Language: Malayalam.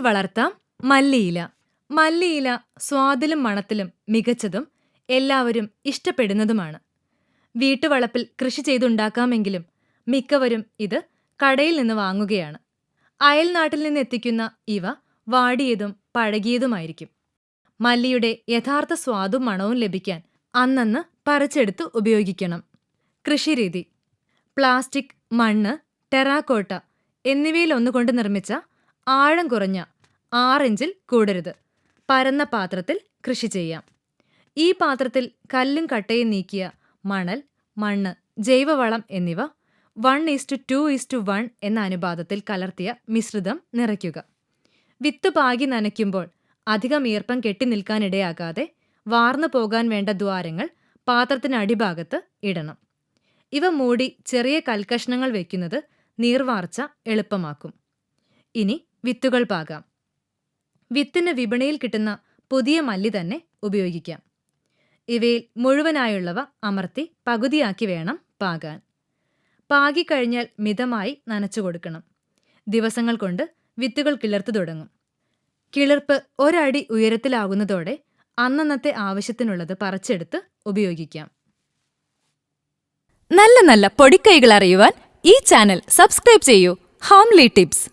വളർത്താം മല്ലിയില. മല്ലിയില സ്വാദിലും മണത്തിലും മികച്ചതും എല്ലാവരും ഇഷ്ടപ്പെടുന്നതുമാണ്. വീട്ടുവളപ്പിൽ കൃഷി ചെയ്തുണ്ടാക്കാമെങ്കിലും മിക്കവരും ഇത് കടയിൽ നിന്ന് വാങ്ങുകയാണ്. അയൽനാട്ടിൽ നിന്ന് എത്തിക്കുന്ന ഇവ വാടിയതും പഴകിയതുമായിരിക്കും. മല്ലിയുടെ യഥാർത്ഥ സ്വാദും മണവും ലഭിക്കാൻ അന്നന്ന് പറിച്ചെടുത്ത് ഉപയോഗിക്കണം. കൃഷിരീതി. പ്ലാസ്റ്റിക് മണ്ണ് ടെറാക്കോട്ട എന്നിവയിൽ ഒന്നുകൊണ്ട് നിർമ്മിച്ച ആഴം കുറഞ്ഞ ആറിഞ്ചിൽ കൂടരുത്. പരന്ന പാത്രത്തിൽ കൃഷി ചെയ്യാം. ഈ പാത്രത്തിൽ കല്ലും കട്ടയും നീക്കിയ മണൽ മണ്ണ് ജൈവവളം എന്നിവ one is to two is to one എന്ന അനുപാതത്തിൽ കലർത്തിയ മിശ്രിതം നിറയ്ക്കുക. വിത്ത് പാകി നനയ്ക്കുമ്പോൾ അധികം ഈർപ്പം കെട്ടി നിൽക്കാനിടയാകാതെ വാർന്നു പോകാൻ വേണ്ട ദ്വാരങ്ങൾ പാത്രത്തിന് അടിഭാഗത്ത് ഇടണം. ഇവ മൂടി ചെറിയ കൽക്കഷ്ണങ്ങൾ വയ്ക്കുന്നത് നീർവാർച്ച എളുപ്പമാക്കും. ഇനി വിത്തുകൾ പാകാം. വിത്തിന് വിപണിയിൽ കിട്ടുന്ന പുതിയ മല്ലി തന്നെ ഉപയോഗിക്കാം. ഇവയിൽ മുഴുവനായുള്ളവ അമർത്തി പകുതിയാക്കി വേണം പാകാൻ. പാകിക്കഴിഞ്ഞാൽ മിതമായി നനച്ചു കൊടുക്കണം. ദിവസങ്ങൾ കൊണ്ട് വിത്തുകൾ കിളിർത്തു തുടങ്ങും. കിളിർപ്പ് ഒരടി ഉയരത്തിലാകുന്നതോടെ അന്നന്നത്തെ ആവശ്യത്തിനുള്ളത് പറിച്ചെടുത്ത് ഉപയോഗിക്കാം. നല്ല നല്ല പൊടിക്കൈകൾ അറിയുവാൻ ഈ ചാനൽ സബ്സ്ക്രൈബ് ചെയ്യൂ. Homely tips.